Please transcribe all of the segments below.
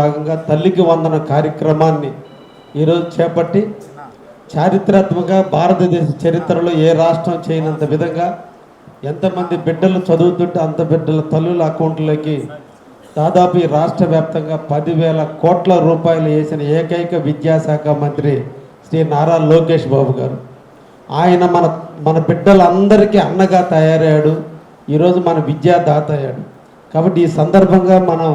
భాగంగా తల్లికి వందన కార్యక్రమాన్ని ఈరోజు చేపట్టి చారిత్రాత్మక భారతదేశ చరిత్రలో ఏ రాష్ట్రం చేయనంత విధంగా ఎంతమంది బిడ్డలు చదువుతుంటే అంత బిడ్డల తల్లుల అకౌంట్లోకి దాదాపు ఈ రాష్ట్ర వ్యాప్తంగా పదివేల కోట్ల రూపాయలు వేసిన ఏకైక విద్యాశాఖ మంత్రి శ్రీ నారా లోకేష్ బాబు గారు. ఆయన మన మన బిడ్డలందరికీ అన్నగా తయారయ్యాడు. ఈరోజు మన విద్యాదాత అయ్యాడు. కాబట్టి ఈ సందర్భంగా మనం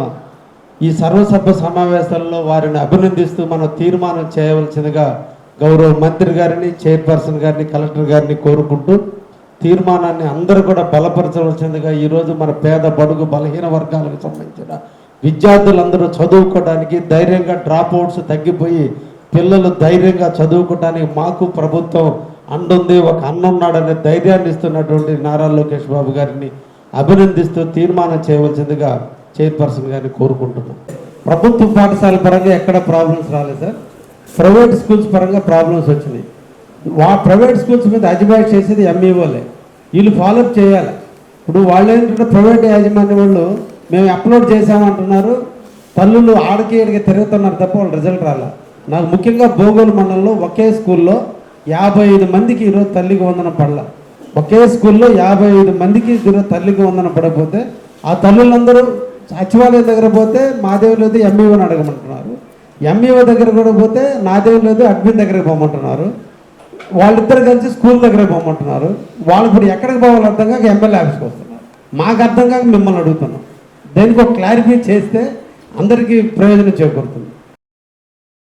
ఈ సర్వసభ సమావేశాల్లో వారిని అభినందిస్తూ మనం తీర్మానం చేయవలసిందిగా గౌరవ మంత్రి గారిని చైర్పర్సన్ గారిని కలెక్టర్ గారిని కోరుకుంటూ తీర్మానాన్ని అందరూ కూడా బలపరచవలసిందిగా ఈరోజు మన పేద బడుగు బలహీన వర్గాలకు సంబంధించిన విద్యార్థులందరూ చదువుకోవడానికి ధైర్యంగా డ్రాప్ అవుట్స్ తగ్గిపోయి పిల్లలు ధైర్యంగా చదువుకోవడానికి మాకు ప్రభుత్వం అండుంది ఒక అన్నున్నాడనే ధైర్యాన్ని ఇస్తున్నటువంటి నారా లోకేష్ బాబు గారిని అభినందిస్తూ తీర్మానం చేయవలసిందిగా చైర్పర్సన్ గారిని కోరుకుంటున్నాం. ప్రభుత్వ పాఠశాల పరంగా ఎక్కడ ప్రాబ్లమ్స్ రాలేదు సార్. ప్రైవేట్ స్కూల్స్ పరంగా ప్రాబ్లమ్స్ వచ్చినాయి. వా ప్రైవేట్ స్కూల్స్ మీద అజిబాయిట్ చేసేది ఎంఈఓలే వీళ్ళు ఫాలోఅప్ చేయాలి. ఇప్పుడు వాళ్ళు ఏంటంటే ప్రైవేట్ యాజమాన్య వాళ్ళు మేము అప్లోడ్ చేసామంటున్నారు తల్లులు ఆడకి ఈడకి తిరుగుతున్నారు తప్ప వాళ్ళు రిజల్ట్ రాలే. నాకు ముఖ్యంగా భోగోలు మండలంలో ఒకే స్కూల్లో యాభై ఐదు మందికి ఈరోజు తల్లికి వందన పడల. ఒకే స్కూల్లో యాభై ఐదు మందికి ఈరోజు తల్లికి వందన పడకపోతే ఆ తల్లులందరూ సచివాలయం దగ్గర పోతే మాదేవి ఎంఈఓని అడగమంటున్నారు. ఎంఈఓ దగ్గర కూడా పోతే నాదేవి అడ్మిన్ దగ్గరకు పోమంటున్నారు. వాళ్ళిద్దరు కలిసి స్కూల్ దగ్గర పోమంటున్నారు. వాళ్ళు ఇప్పుడు ఎక్కడికి పోవాలో అర్థం కాక ఎమ్మెల్యే ఆఫీస్కి వస్తున్నారు. మాకు అర్థం కాక మిమ్మల్ని అడుగుతున్నాం. దానికి ఒక క్లారిఫై చేస్తే అందరికీ ప్రయోజనం చేకూరుతుంది.